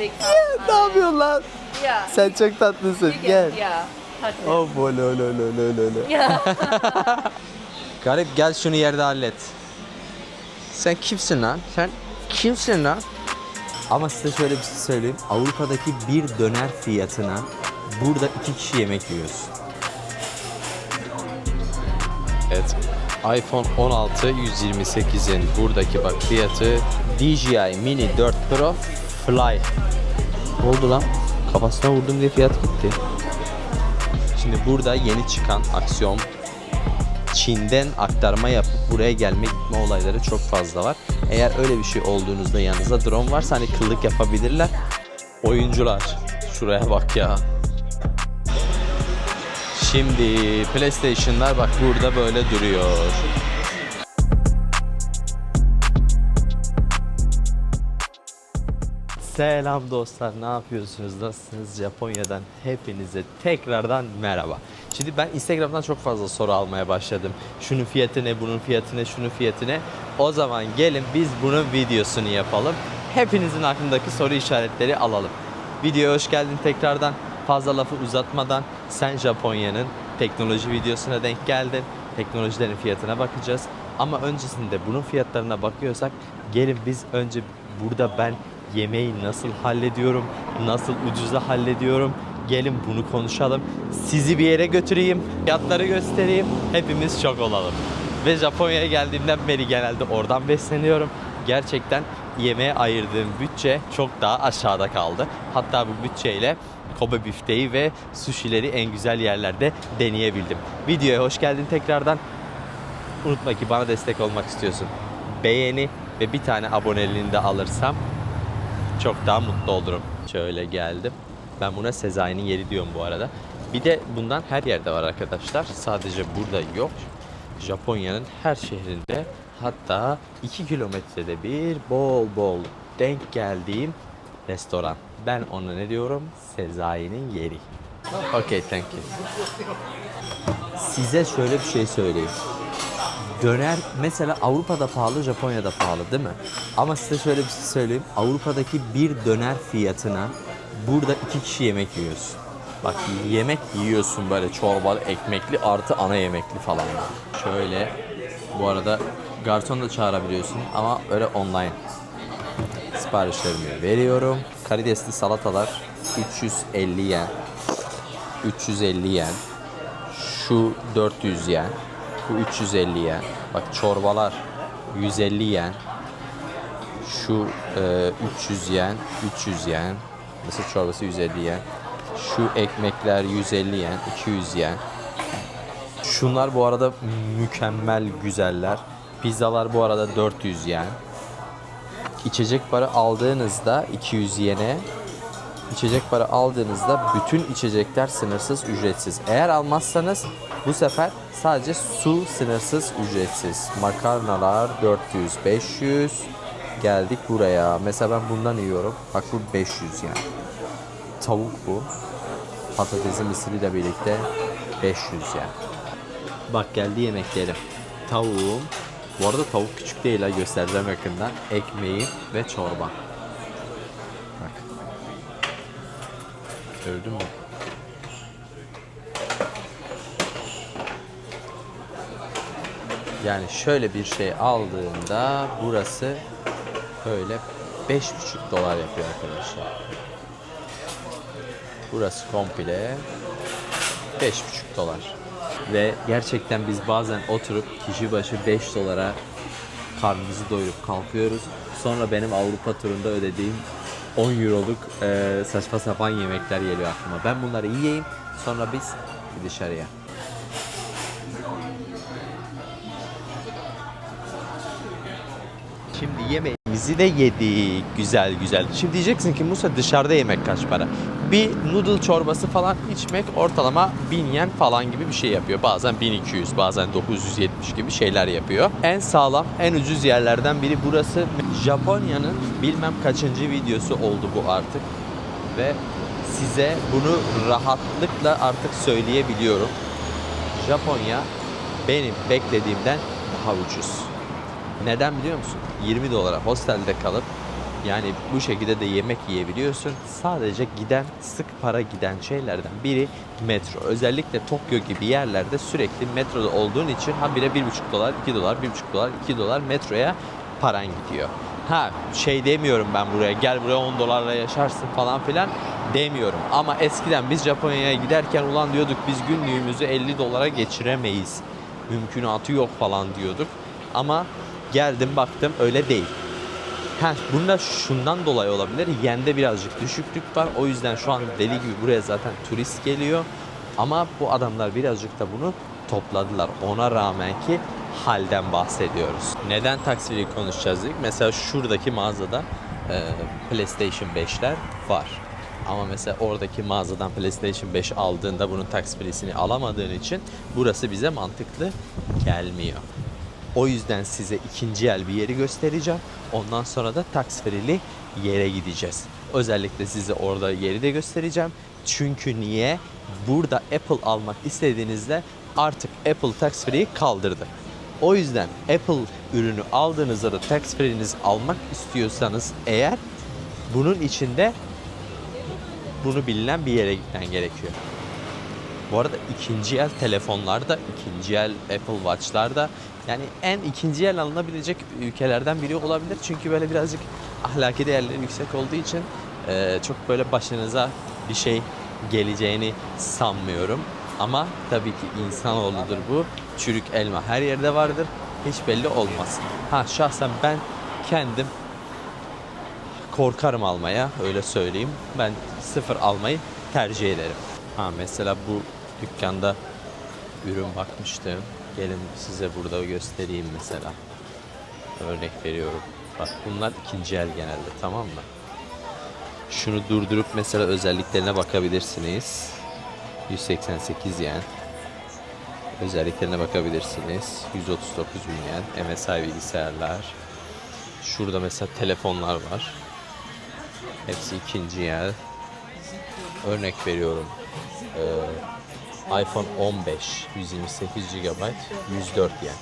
they come. ne yapıyorsun lan? Yeah. Sen çok tatlısın. you can- Gel. Yeah. touch. Oh böyle öyle öyle öyle öyle öyle. Yeah. Garip gel şunu yerde hallet. Sen kimsin lan? Sen kimsin lan? Ama size şöyle bir şey söyleyeyim. Avrupa'daki bir döner fiyatına burada iki kişi yemek yiyoruz. Evet. iPhone 16 128'in buradaki bak fiyatı DJI Mini 4 Pro Fly. Ne oldu lan? Kafasına vurdum diye fiyat gitti. Şimdi burada yeni çıkan aksiyon Çin'den aktarma yapıp buraya gelme gitme olayları çok fazla var. Eğer öyle bir şey olduğunuzda yanınızda drone varsa hani kıllık yapabilirler. Oyuncular şuraya bak ya. Şimdi PlayStation'lar bak burada böyle duruyor. Selam dostlar, ne yapıyorsunuz? Nasılsınız? Japonya'dan hepinize tekrardan merhaba. Şimdi ben Instagram'dan çok fazla soru almaya başladım. Şunun fiyatı ne, bunun fiyatı ne, şunun fiyatı ne? O zaman gelin biz bunun videosunu yapalım. Hepinizin aklındaki soru işaretleri alalım. Videoya hoş geldin tekrardan. Fazla lafı uzatmadan sen Japonya'nın teknoloji videosuna denk geldin. Teknolojilerin fiyatına bakacağız. Ama öncesinde bunun fiyatlarına bakıyorsak gelin biz önce burada ben yemeği nasıl hallediyorum, nasıl ucuza hallediyorum. Gelin bunu konuşalım. Sizi bir yere götüreyim, fiyatları göstereyim. Hepimiz şok olalım. Ve Japonya'ya geldiğimden beri genelde oradan besleniyorum. Gerçekten yemeğe ayırdığım bütçe çok daha aşağıda kaldı. Hatta bu bütçeyle Kobe bifteyi ve sushileri en güzel yerlerde deneyebildim. Videoya hoş geldin tekrardan. Unutma ki bana destek olmak istiyorsun. Beğeni ve bir tane aboneliğini de alırsam çok daha mutlu olurum. Şöyle geldim. Ben buna Sezai'nin yeri diyorum bu arada. Bir de bundan her yerde var arkadaşlar. Sadece burada yok. Japonya'nın her şehrinde hatta 2 kilometrede bir bol bol denk geldiğim restoran. Ben ona ne diyorum? Sezai'nin yeri. Okay, thank you. Size şöyle bir şey söyleyeyim. Döner mesela Avrupa'da pahalı, Japonya'da pahalı değil mi? Ama size şöyle bir şey söyleyeyim. Avrupa'daki bir döner fiyatına burada iki kişi yemek yiyorsun. Bak yemek yiyorsun böyle çorbalı, ekmekli artı ana yemekli falan. Şöyle bu arada garson da çağırabiliyorsun ama öyle online. Siparişlerimi veriyorum. Karidesli salatalar 350 yen. 350 yen. Şu 400 yen. Bu 350 yen. Bak çorbalar 150 yen. Şu e, 300 yen, 300 yen. Mısır çorbası 150 yen. Şu ekmekler 150 yen, 200 yen. Şunlar bu arada mükemmel güzeller. Pizzalar bu arada 400 yen. İçecek para aldığınızda 200 yene İçecek para aldığınızda bütün içecekler sınırsız ücretsiz. Eğer almazsanız bu sefer sadece su sınırsız ücretsiz. Makarnalar 400, 500. Geldik buraya. Mesela ben bundan yiyorum. Bak bu 500 yani. Tavuk bu. Patatesin misliyle birlikte 500 yani. Bak geldi yemeklerim. Tavuğum. Bu arada tavuk küçük değil ha göstereceğim yakından. Ekmeğim ve çorba. Bak. Gördün mü? Yani şöyle bir şey aldığında burası böyle 5,5 dolar yapıyor arkadaşlar. Burası komple 5,5 dolar. Ve gerçekten biz bazen oturup kişi başı 5 dolara karnımızı doyurup kalkıyoruz. Sonra benim Avrupa turunda ödediğim 10 euroluk e, saçma sapan yemekler geliyor aklıma. Ben bunları yiyeyim sonra biz dışarıya. Yemeğimizi de yedik. Güzel güzel. Şimdi diyeceksin ki Musa dışarıda yemek kaç para? Bir noodle çorbası falan içmek ortalama 1000 yen falan gibi bir şey yapıyor. Bazen 1200, bazen 970 gibi şeyler yapıyor. En sağlam, en ucuz yerlerden biri burası. Japonya'nın bilmem kaçıncı videosu oldu bu artık. Ve size bunu rahatlıkla artık söyleyebiliyorum. Japonya benim beklediğimden daha ucuz. Neden biliyor musun? 20 dolara hostelde kalıp Yani bu şekilde de yemek yiyebiliyorsun. Sadece giden, sık para giden şeylerden biri metro. Özellikle Tokyo gibi yerlerde sürekli metroda olduğun için ha bire 1,5 dolar, 2 dolar, 1,5 dolar, 2 dolar metroya paran gidiyor. Ha şey demiyorum ben buraya gel buraya 10 dolarla yaşarsın falan filan demiyorum. Ama eskiden biz Japonya'ya giderken ulan diyorduk biz günlüğümüzü 50 dolara geçiremeyiz. Mümkünatı yok falan diyorduk. Ama geldim baktım öyle değil. Ha, bunda şundan dolayı olabilir. Yende birazcık düşüklük var. O yüzden şu an deli gibi buraya zaten turist geliyor. Ama bu adamlar birazcık da bunu topladılar. Ona rağmen ki halden bahsediyoruz. Neden taksiri konuşacağız dedik. Mesela şuradaki mağazada e, PlayStation 5'ler var. Ama mesela oradaki mağazadan PlayStation 5 aldığında bunun tax free'sini alamadığın için burası bize mantıklı gelmiyor. O yüzden size ikinci el bir yeri göstereceğim. Ondan sonra da tax yere gideceğiz. Özellikle size orada yeri de göstereceğim. Çünkü niye? Burada Apple almak istediğinizde artık Apple tax free'yi kaldırdı. O yüzden Apple ürünü aldığınızda da tax free'nizi almak istiyorsanız eğer bunun içinde bunu bilinen bir yere gitmen gerekiyor. Bu arada ikinci el telefonlarda, ikinci el Apple Watch'larda yani en ikinci el alınabilecek ülkelerden biri olabilir. Çünkü böyle birazcık ahlaki değerleri yüksek olduğu için e, çok böyle başınıza bir şey geleceğini sanmıyorum. Ama tabii ki insanoğludur bu. Çürük elma her yerde vardır. Hiç belli olmaz. Ha şahsen ben kendim korkarım almaya öyle söyleyeyim. Ben sıfır almayı tercih ederim. Ha mesela bu dükkanda ürün bakmıştım. Gelin size burada göstereyim mesela. Örnek veriyorum. Bak bunlar ikinci el genelde tamam mı? Şunu durdurup mesela özelliklerine bakabilirsiniz. 188 yen. Özelliklerine bakabilirsiniz. 139 bin yen. MSI bilgisayarlar. Şurada mesela telefonlar var. Hepsi ikinci el. Örnek veriyorum. Ee, iPhone 15 128 GB 104 yen.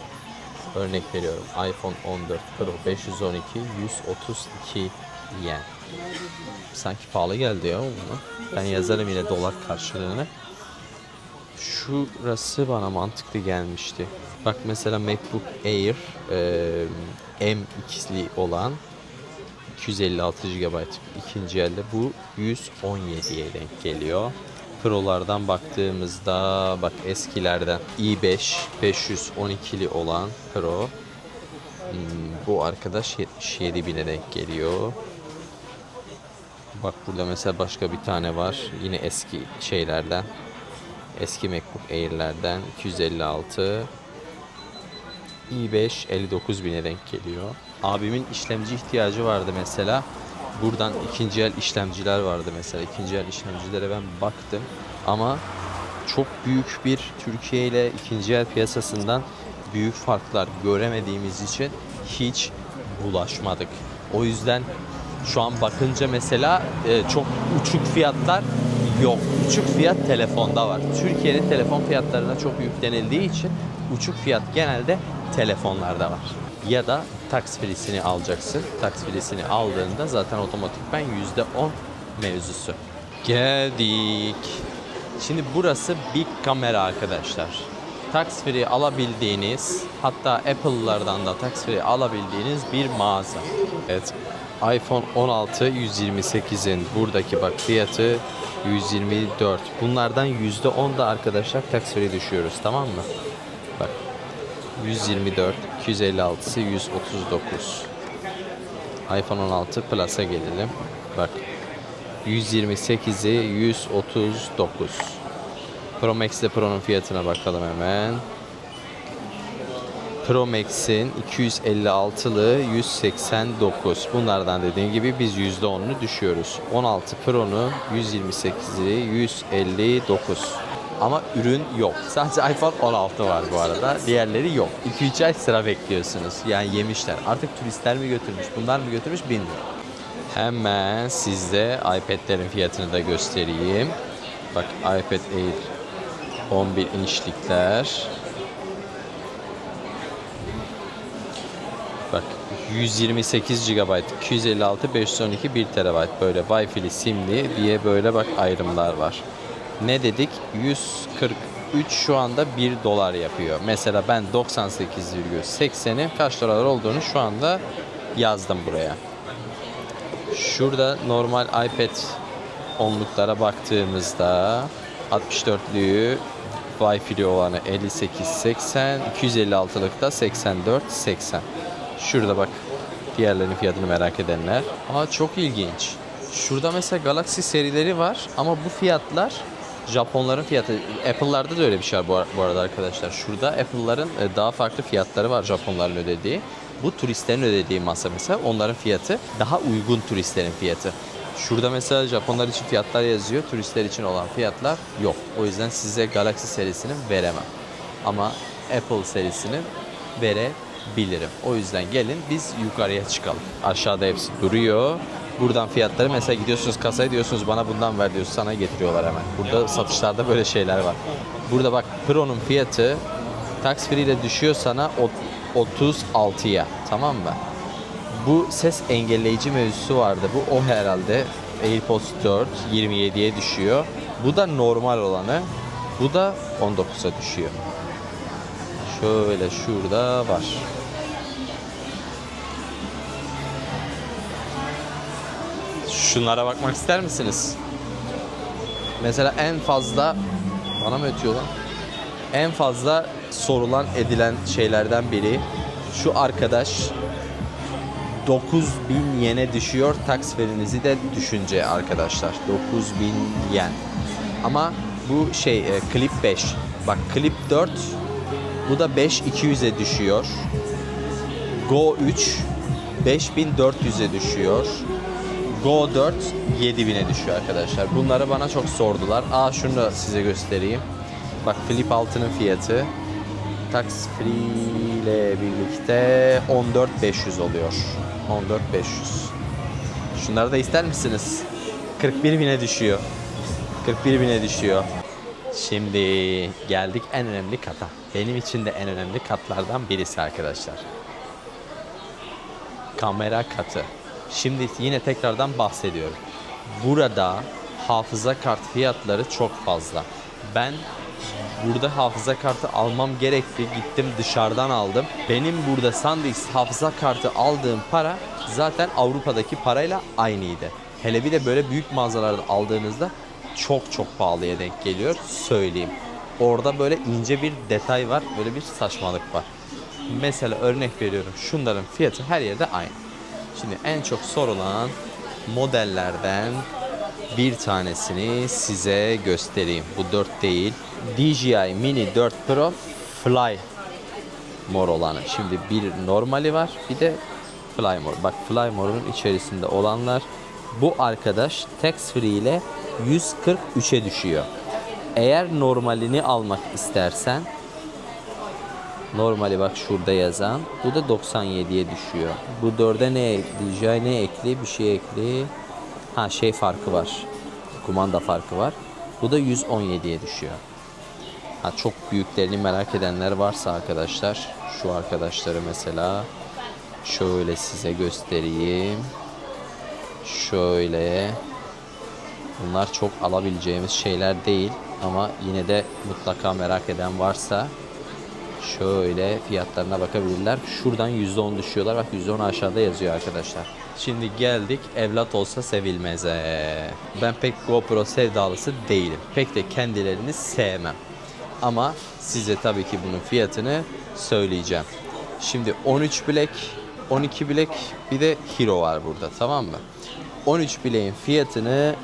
Örnek veriyorum. iPhone 14 Pro 512 132 yen. Sanki pahalı geldi ya buna. Ben yazarım yine dolar karşılığını. Şurası bana mantıklı gelmişti. Bak mesela MacBook Air e, M2'li olan 256 GB ikinci elde bu 117'ye denk geliyor. Pro'lardan baktığımızda bak eskilerden i5 512'li olan Pro hmm, bu arkadaş 77 bine denk geliyor. Bak burada mesela başka bir tane var. Yine eski şeylerden. Eski MacBook Air'lerden 256 i5 59 bine denk geliyor. Abimin işlemci ihtiyacı vardı mesela. Buradan ikinci el işlemciler vardı mesela. İkinci el işlemcilere ben baktım. Ama çok büyük bir Türkiye ile ikinci el piyasasından büyük farklar göremediğimiz için hiç bulaşmadık. O yüzden şu an bakınca mesela e, çok uçuk fiyatlar yok. Uçuk fiyat telefonda var. Türkiye'nin telefon fiyatlarına çok yüklenildiği için uçuk fiyat genelde telefonlarda var. Ya da tax free'sini alacaksın. Tax free'sini aldığında zaten otomatikman %10 mevzusu. Geldik. Şimdi burası Big Kamera arkadaşlar. Tax free alabildiğiniz hatta Apple'lardan da tax free alabildiğiniz bir mağaza. Evet. iPhone 16 128'in buradaki bak fiyatı 124. Bunlardan %10 da arkadaşlar tax free düşüyoruz tamam mı? Bak 124, 256'sı 139. iPhone 16 Plus'a gelelim. Bak 128'i 139. Pro Max'te Pro'nun fiyatına bakalım hemen. Pro Max'in 256'lı 189. Bunlardan dediğim gibi biz %10'unu düşüyoruz. 16 Pro'nu 128'i 159. Ama ürün yok. Sadece iPhone 16 var bu arada. Diğerleri yok. 2-3 ay sıra bekliyorsunuz. Yani yemişler. Artık turistler mi götürmüş, bunlar mı götürmüş bilmiyorum. Hemen sizde iPad'lerin fiyatını da göstereyim. Bak iPad Air 11 inçlikler. Bak 128 GB, 256, 512, 1 TB böyle Wi-Fi'li simli diye böyle bak ayrımlar var. Ne dedik? 143 şu anda 1 dolar yapıyor. Mesela ben 98,80'i kaç dolar olduğunu şu anda yazdım buraya. Şurada normal iPad onluklara baktığımızda 64'lüğü Wi-Fi'li olanı 58.80, 256'lık da 84.80. Şurada bak diğerlerinin fiyatını merak edenler. Aa çok ilginç. Şurada mesela Galaxy serileri var ama bu fiyatlar Japonların fiyatı. Apple'larda da öyle bir şey var bu, arada arkadaşlar. Şurada Apple'ların e, daha farklı fiyatları var Japonların ödediği. Bu turistlerin ödediği masa mesela onların fiyatı daha uygun turistlerin fiyatı. Şurada mesela Japonlar için fiyatlar yazıyor. Turistler için olan fiyatlar yok. O yüzden size Galaxy serisini veremem. Ama Apple serisini verebilirim. O yüzden gelin biz yukarıya çıkalım. Aşağıda hepsi duruyor. Buradan fiyatları mesela gidiyorsunuz kasaya diyorsunuz bana bundan ver diyorsunuz sana getiriyorlar hemen. Burada satışlarda böyle şeyler var. Burada bak Pro'nun fiyatı tax free ile düşüyor sana o- 36'ya tamam mı? Bu ses engelleyici mevzusu vardı. Bu o herhalde AirPods 4 27'ye düşüyor. Bu da normal olanı. Bu da 19'a düşüyor. Şöyle şurada var. Şunlara bakmak ister misiniz? Mesela en fazla bana mı ötüyor lan? En fazla sorulan edilen şeylerden biri şu arkadaş 9000 yene düşüyor. Tax verinizi de düşünce arkadaşlar. 9000 yen. Ama bu şey e, Clip 5. Bak Clip 4 bu da 5 200'e düşüyor. Go 3 5400'e düşüyor. Go 4 7000'e düşüyor arkadaşlar. Bunları bana çok sordular. Aa şunu da size göstereyim. Bak Flip 6'nın fiyatı tax free ile birlikte 14500 oluyor. 14500. Şunları da ister misiniz? 41 bine düşüyor. 41 bine düşüyor. Şimdi geldik en önemli kata. Benim için de en önemli katlardan birisi arkadaşlar. Kamera katı. Şimdi yine tekrardan bahsediyorum. Burada hafıza kart fiyatları çok fazla. Ben burada hafıza kartı almam gerekti. Gittim dışarıdan aldım. Benim burada SanDisk hafıza kartı aldığım para zaten Avrupa'daki parayla aynıydı. Hele bir de böyle büyük mağazalarda aldığınızda çok çok pahalıya denk geliyor. Söyleyeyim. Orada böyle ince bir detay var. Böyle bir saçmalık var. Mesela örnek veriyorum. Şunların fiyatı her yerde aynı. Şimdi en çok sorulan modellerden bir tanesini size göstereyim. Bu 4 değil. DJI Mini 4 Pro Fly mor olanı. Şimdi bir normali var bir de Fly mor. Bak Fly morun içerisinde olanlar bu arkadaş tax free ile 143'e düşüyor. Eğer normalini almak istersen Normali bak şurada yazan. Bu da 97'ye düşüyor. Bu 4'e ne DJI ne ekli? Bir şey ekli. Ha şey farkı var. Kumanda farkı var. Bu da 117'ye düşüyor. Ha çok büyüklerini merak edenler varsa arkadaşlar şu arkadaşları mesela şöyle size göstereyim. Şöyle Bunlar çok alabileceğimiz şeyler değil ama yine de mutlaka merak eden varsa Şöyle fiyatlarına bakabilirler. Şuradan %10 düşüyorlar. Bak %10 aşağıda yazıyor arkadaşlar. Şimdi geldik evlat olsa sevilmeze. Ben pek GoPro sevdalısı değilim. Pek de kendilerini sevmem. Ama size tabii ki bunun fiyatını söyleyeceğim. Şimdi 13 bilek, 12 bilek bir de Hero var burada tamam mı? 13 bileğin fiyatını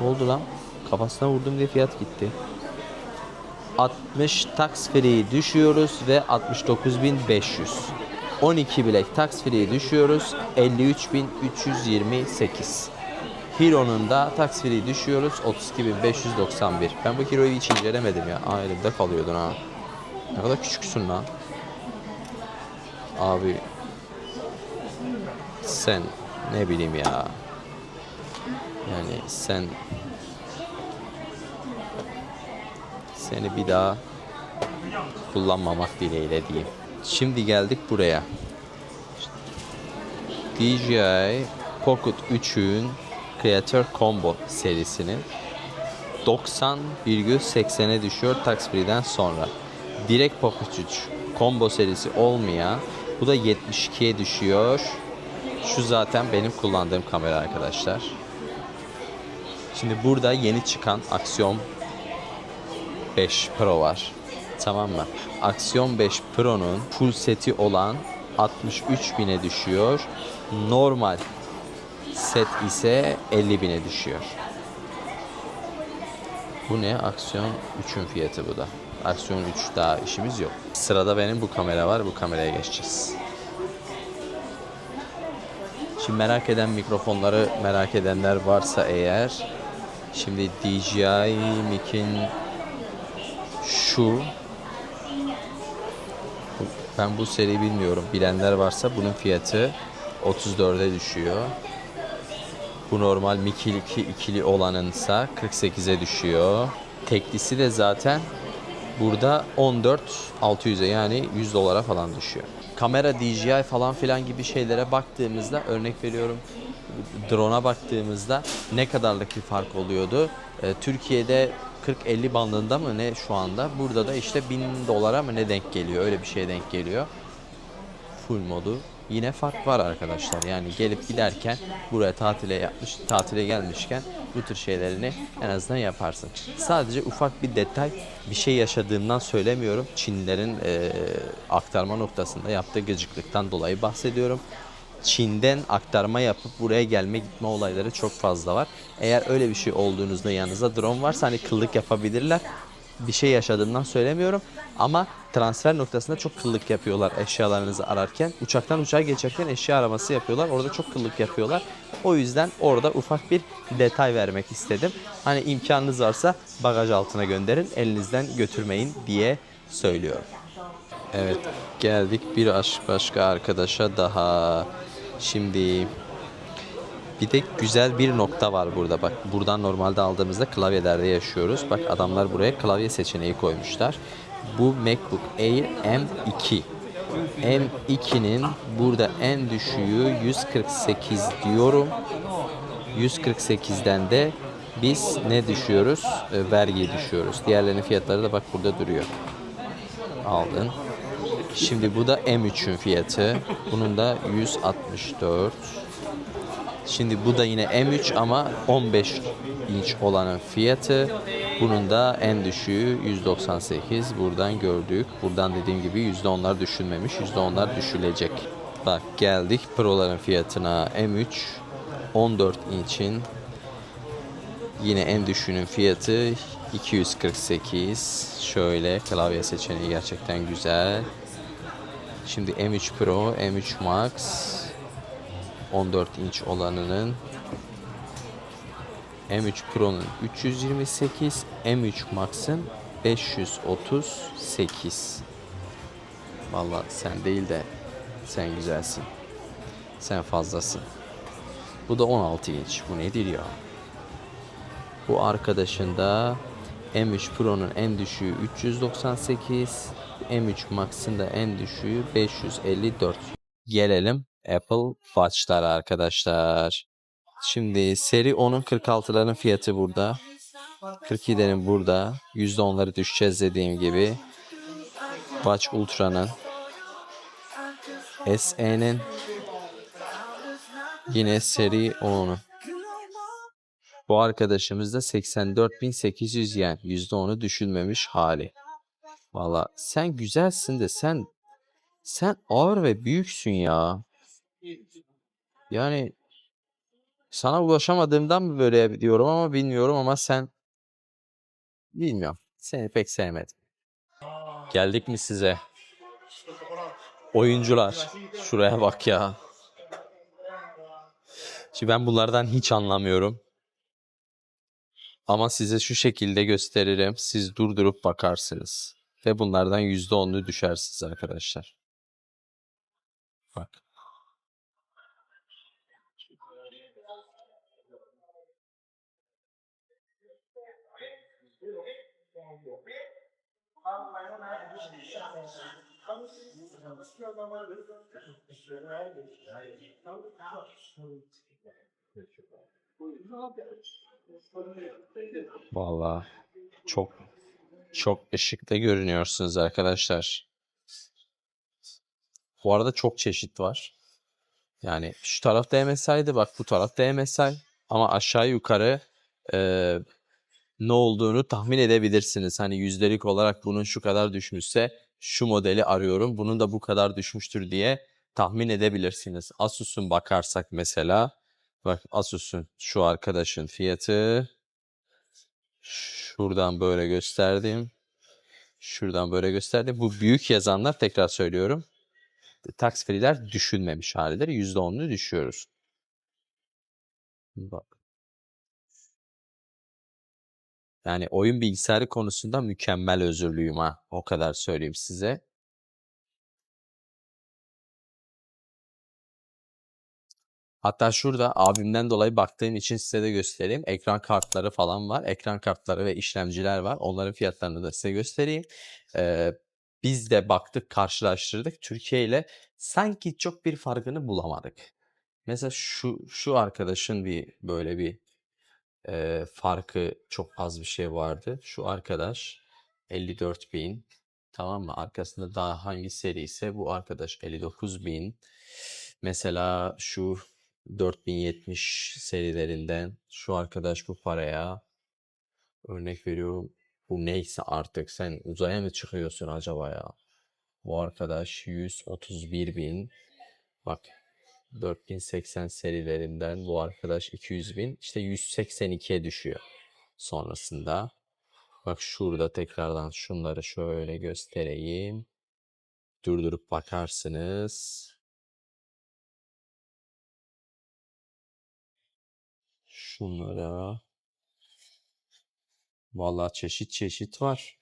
ne oldu lan? Kafasına vurdum diye fiyat gitti. 60 tax free düşüyoruz ve 69.500. 12 bilek tax free düşüyoruz 53.328. Hero'nun da tax free düşüyoruz 32.591. Ben bu Hero'yu hiç incelemedim ya. Aa elimde kalıyordun ha. Ne kadar küçüksün lan. Abi sen ne bileyim ya. Yani sen seni bir daha kullanmamak dileğiyle diyeyim. Şimdi geldik buraya. DJI Pocket 3'ün Creator Combo serisinin 90,80'e düşüyor Tax Free'den sonra. Direkt Pocket 3 Combo serisi olmayan bu da 72'ye düşüyor. Şu zaten benim kullandığım kamera arkadaşlar. Şimdi burada yeni çıkan Axiom 5 Pro var. Tamam mı? Axiom 5 Pro'nun full seti olan 63 bine düşüyor. Normal set ise 50 bine düşüyor. Bu ne? Aksiyon 3'ün fiyatı bu da. Aksiyon 3 daha işimiz yok. Sırada benim bu kamera var. Bu kameraya geçeceğiz. Şimdi merak eden mikrofonları merak edenler varsa eğer şimdi DJI Mic'in şu ben bu seri bilmiyorum. Bilenler varsa bunun fiyatı 34'e düşüyor. Bu normal 2 ikili olanınsa 48'e düşüyor. Teklisi de zaten burada 14 600'e yani 100 dolara falan düşüyor. Kamera DJI falan filan gibi şeylere baktığımızda örnek veriyorum drone'a baktığımızda ne kadarlık bir fark oluyordu? Ee, Türkiye'de 40-50 bandında mı ne şu anda? Burada da işte 1000 dolara mı ne denk geliyor? Öyle bir şeye denk geliyor full modu yine fark var arkadaşlar. Yani gelip giderken buraya tatile yapmış, tatile gelmişken bu tür şeylerini en azından yaparsın. Sadece ufak bir detay, bir şey yaşadığımdan söylemiyorum. Çinlerin eee, aktarma noktasında yaptığı gıcıklıktan dolayı bahsediyorum. Çin'den aktarma yapıp buraya gelme gitme olayları çok fazla var. Eğer öyle bir şey olduğunuzda yanınızda drone varsa hani kıllık yapabilirler bir şey yaşadığımdan söylemiyorum ama transfer noktasında çok kıllık yapıyorlar eşyalarınızı ararken. Uçaktan uçağa geçerken eşya araması yapıyorlar. Orada çok kıllık yapıyorlar. O yüzden orada ufak bir detay vermek istedim. Hani imkanınız varsa bagaj altına gönderin. Elinizden götürmeyin diye söylüyorum. Evet geldik bir aşk başka arkadaşa daha. Şimdi bir de güzel bir nokta var burada. Bak buradan normalde aldığımızda klavyelerde yaşıyoruz. Bak adamlar buraya klavye seçeneği koymuşlar. Bu MacBook Air M2. M2'nin burada en düşüğü 148 diyorum. 148'den de biz ne düşüyoruz? E, vergi düşüyoruz. Diğerlerinin fiyatları da bak burada duruyor. Aldın. Şimdi bu da M3'ün fiyatı. Bunun da 164. Şimdi bu da yine M3 ama 15 inç olanın fiyatı. Bunun da en düşüğü 198. Buradan gördük. Buradan dediğim gibi %10'lar düşünmemiş. %10'lar düşülecek. Bak geldik Pro'ların fiyatına. M3 14 inçin Yine en düşüğünün fiyatı 248. Şöyle klavye seçeneği gerçekten güzel. Şimdi M3 Pro, M3 Max 14 inç olanının M3 Pro'nun 328, M3 Max'ın 538. Vallahi sen değil de sen güzelsin. Sen fazlasın. Bu da 16 inç. Bu nedir ya? Bu arkadaşın da M3 Pro'nun en düşüğü 398, M3 Max'ın da en düşüğü 554. Gelelim Apple Watch'lara arkadaşlar. Şimdi seri 10'un 46'ların fiyatı burada. 42'lerin burada. %10'ları düşeceğiz dediğim gibi. Watch Ultra'nın SE'nin yine seri 10'un. Bu arkadaşımız da 84.800 yen. %10'u düşülmemiş hali. Valla sen güzelsin de sen sen ağır ve büyüksün ya. Yani sana ulaşamadığımdan mı böyle diyorum ama bilmiyorum ama sen bilmiyorum. Seni pek sevmedim. Geldik mi size? Oyuncular. Şuraya bak ya. Şimdi ben bunlardan hiç anlamıyorum. Ama size şu şekilde gösteririm. Siz durdurup bakarsınız. Ve bunlardan %10'u düşersiniz arkadaşlar. Bak. Vallahi çok çok ışıkta görünüyorsunuz arkadaşlar. Bu arada çok çeşit var. Yani şu tarafta MSI'di bak bu tarafta MSI ama aşağı yukarı e, ne olduğunu tahmin edebilirsiniz. Hani yüzdelik olarak bunun şu kadar düşmüşse şu modeli arıyorum bunun da bu kadar düşmüştür diye tahmin edebilirsiniz. Asus'un bakarsak mesela bak Asus'un şu arkadaşın fiyatı şuradan böyle gösterdim. Şuradan böyle gösterdim. Bu büyük yazanlar tekrar söylüyorum. Tax free'ler düşünmemiş halidir. %10'lu düşüyoruz. Bak. Yani oyun bilgisayarı konusunda mükemmel özürlüyüm ha. O kadar söyleyeyim size. Hatta şurada abimden dolayı baktığım için size de göstereyim. Ekran kartları falan var. Ekran kartları ve işlemciler var. Onların fiyatlarını da size göstereyim. Ee, biz de baktık, karşılaştırdık. Türkiye ile sanki çok bir farkını bulamadık. Mesela şu şu arkadaşın bir böyle bir e, farkı çok az bir şey vardı. Şu arkadaş 54.000 tamam mı? Arkasında daha hangi seri ise bu arkadaş 59.000. Mesela şu 4070 serilerinden şu arkadaş bu paraya örnek veriyorum bu neyse artık sen uzaya mı çıkıyorsun acaba ya? Bu arkadaş 131.000 bak 4080 serilerinden bu arkadaş 200.000 işte 182'ye düşüyor sonrasında. Bak şurada tekrardan şunları şöyle göstereyim. Durdurup bakarsınız. Şunlara. Vallahi çeşit çeşit var.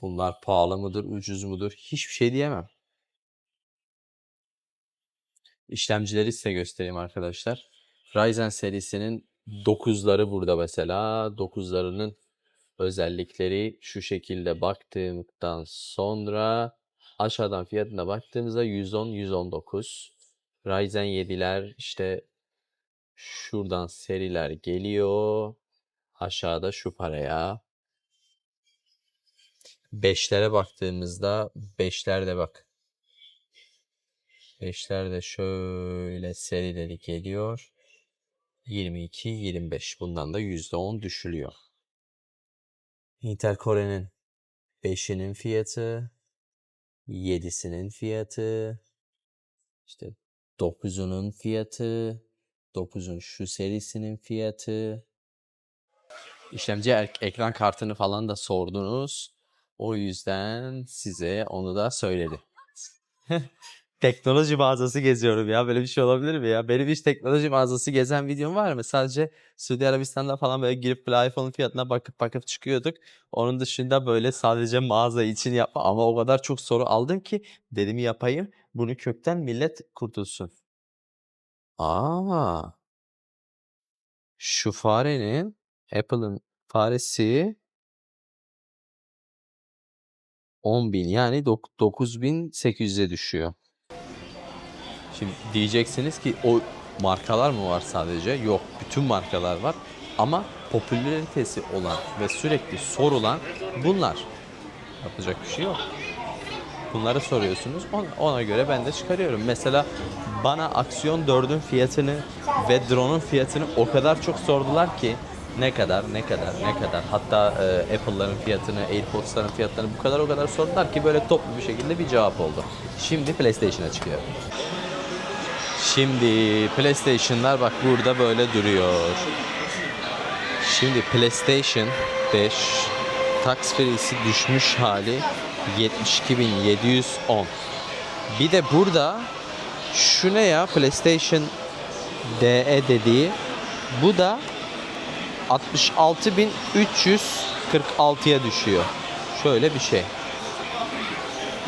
Bunlar pahalı mıdır, ucuz mudur? Hiçbir şey diyemem. İşlemcileri size göstereyim arkadaşlar. Ryzen serisinin 9'ları burada mesela. 9'larının özellikleri şu şekilde baktığımdan sonra aşağıdan fiyatına baktığımızda 110 119. Ryzen 7'ler işte şuradan seriler geliyor. Aşağıda şu paraya. 5'lere baktığımızda 5'lerde bak. 5'ler de şöyle serileri geliyor. 22, 25. Bundan da %10 düşülüyor. Intel Core'nin 5'inin fiyatı, 7'sinin fiyatı, işte 9'unun fiyatı, 9'un şu serisinin fiyatı. İşlemci ekran kartını falan da sordunuz. O yüzden size onu da söyledi. teknoloji mağazası geziyorum ya. Böyle bir şey olabilir mi ya? Benim hiç teknoloji mağazası gezen videom var mı? Sadece Suudi Arabistan'da falan böyle girip bir iPhone'un fiyatına bakıp bakıp çıkıyorduk. Onun dışında böyle sadece mağaza için yapma ama o kadar çok soru aldım ki dedim yapayım. Bunu kökten millet kurtulsun. Aa. Şu farenin Apple'ın faresi 10.000 yani dok- 9.800'e düşüyor. Şimdi diyeceksiniz ki o markalar mı var sadece? Yok, bütün markalar var. Ama popülaritesi olan ve sürekli sorulan bunlar. Yapacak bir şey yok. Bunları soruyorsunuz. Ona, ona göre ben de çıkarıyorum. Mesela bana Aksiyon 4'ün fiyatını ve drone'un fiyatını o kadar çok sordular ki ne kadar, ne kadar, ne kadar. Hatta e, Apple'ların fiyatını, AirPods'ların fiyatlarını bu kadar o kadar sordular ki böyle toplu bir şekilde bir cevap oldu. Şimdi PlayStation'a çıkıyor. Şimdi PlayStation'lar bak burada böyle duruyor. Şimdi PlayStation 5 tax free'si düşmüş hali 72.710. Bir de burada şu ne ya PlayStation DE dediği bu da 66.346'ya düşüyor. Şöyle bir şey.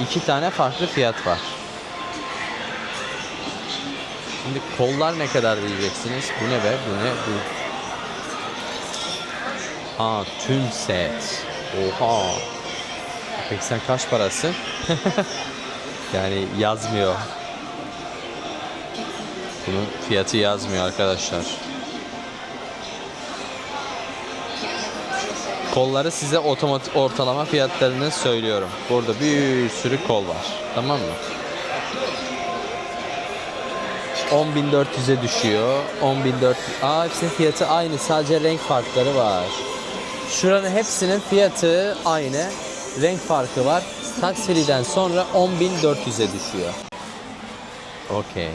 İki tane farklı fiyat var. Şimdi kollar ne kadar diyeceksiniz? Bu ne be? Bu ne? Bu. Ha tüm set. Oha. Peki sen kaç parası? yani yazmıyor. Bunun fiyatı yazmıyor arkadaşlar. Kolları size otomatik ortalama fiyatlarını söylüyorum. Burada bir sürü kol var. Tamam mı? 10.400'e düşüyor. 10.400. Aa hepsinin fiyatı aynı. Sadece renk farkları var. Şuranın hepsinin fiyatı aynı. Renk farkı var. Tax free'den sonra 10.400'e düşüyor. Okay.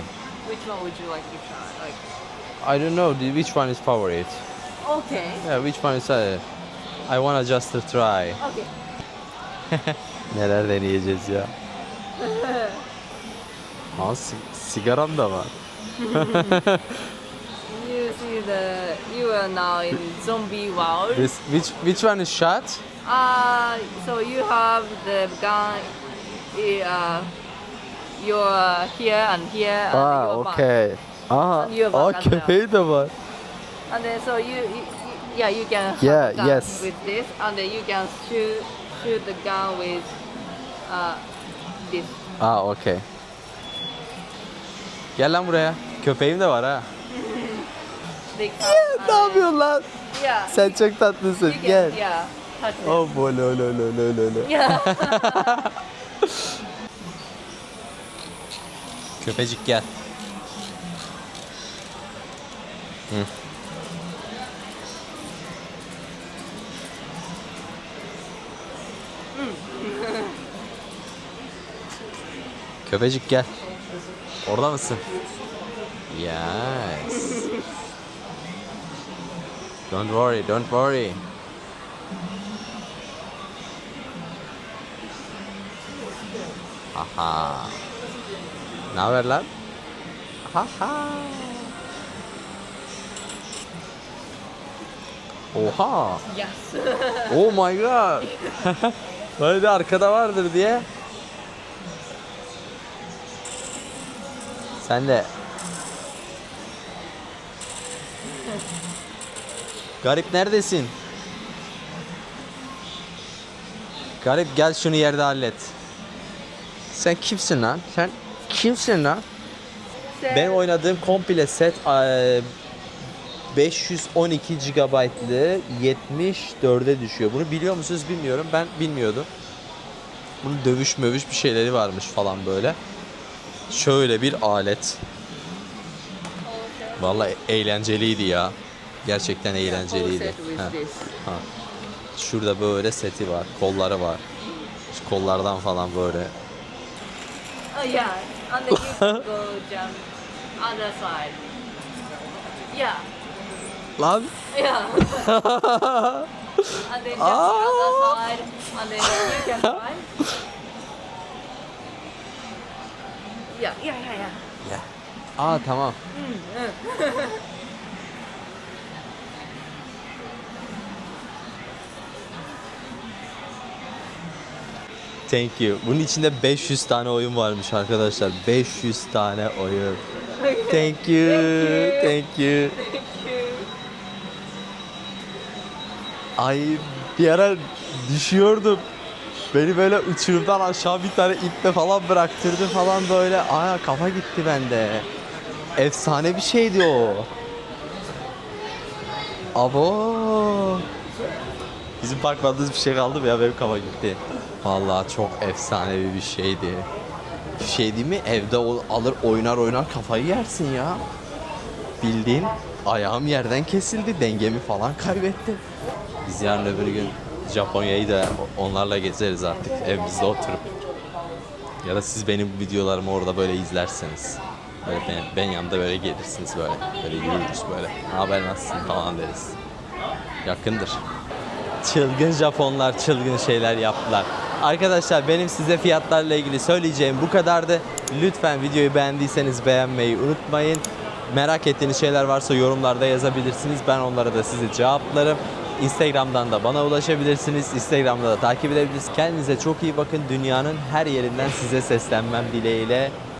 Which one would you like to try? Like, I don't know which one is favorite. okay, Yeah, which one is uh, I wanna just to try. okay. Neler deneyeceğiz ya? Aa, si- sigaram da var. You see the you are now in zombie world. This, which which one is shot? Uh so you have the gun. Uh, you're here and here. And Aa, you're back. okay. Aa, You have aa one as well. köpeği de var. And then so you, you, you yeah you can have Yeah, gun yes. with this, and then you can shoot shoot the gun with uh this. Aa, okay. Gel lan buraya. Köpeğim de var ha. Big ne yapıyorsun lan? Yeah. Sen çok tatlısın. can, Gel. Yeah. Touch it. Oh, lo lo lo lo. Yeah. Köpecik gel. Hı. Köpecik gel. Orada mısın? Yes. Don't worry, don't worry. Aha. Ne haber lan? Haha. Oha. yes. Oh my god. Böyle de arkada vardır diye. Sen de. Garip neredesin? Garip gel şunu yerde hallet. Sen kimsin lan? Sen kimsin lan? Benim oynadığım komple set eee, 512 GB'lı 74'e düşüyor. Bunu biliyor musunuz bilmiyorum. Ben bilmiyordum. Bunun dövüş mövüş bir şeyleri varmış falan böyle. Şöyle bir alet. Vallahi eğlenceliydi ya. Gerçekten eğlenceliydi. Ha. Ha. Şurada böyle seti var, kolları var. Şu kollardan falan böyle. Yeah, and then you can go jump other side. Yeah, Love? yeah. and then jump other ah. side, and then you can climb. Yeah, yeah, yeah, yeah. Ya. Aa tamam. Thank you. Bunun içinde 500 tane oyun varmış arkadaşlar. 500 tane oyun. Thank you. Thank you. Ay bir ara düşüyordum. Beni böyle uçurumdan aşağı bir tane iple falan bıraktırdı falan böyle. Aa kafa gitti bende. Efsane bir şeydi o. Abo. Bizim bakmadığımız bir şey kaldı mı ya benim kafa gitti. Vallahi çok efsanevi bir şeydi. Bir şey değil mi? Evde alır oynar oynar kafayı yersin ya. Bildiğin ayağım yerden kesildi. Dengemi falan kaybettim. Biz yarın öbür gün Japonya'yı da onlarla gezeriz artık evimizde oturup. Ya da siz benim videolarımı orada böyle izlerseniz. Böyle ben, ben yanında böyle gelirsiniz böyle. Böyle yürürüz böyle. Haber nasılsın falan deriz. Yakındır. Çılgın Japonlar çılgın şeyler yaptılar. Arkadaşlar benim size fiyatlarla ilgili söyleyeceğim bu kadardı. Lütfen videoyu beğendiyseniz beğenmeyi unutmayın. Merak ettiğiniz şeyler varsa yorumlarda yazabilirsiniz. Ben onlara da size cevaplarım. Instagram'dan da bana ulaşabilirsiniz. Instagram'da da takip edebilirsiniz. Kendinize çok iyi bakın. Dünyanın her yerinden size seslenmem dileğiyle.